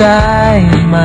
ได้ไหม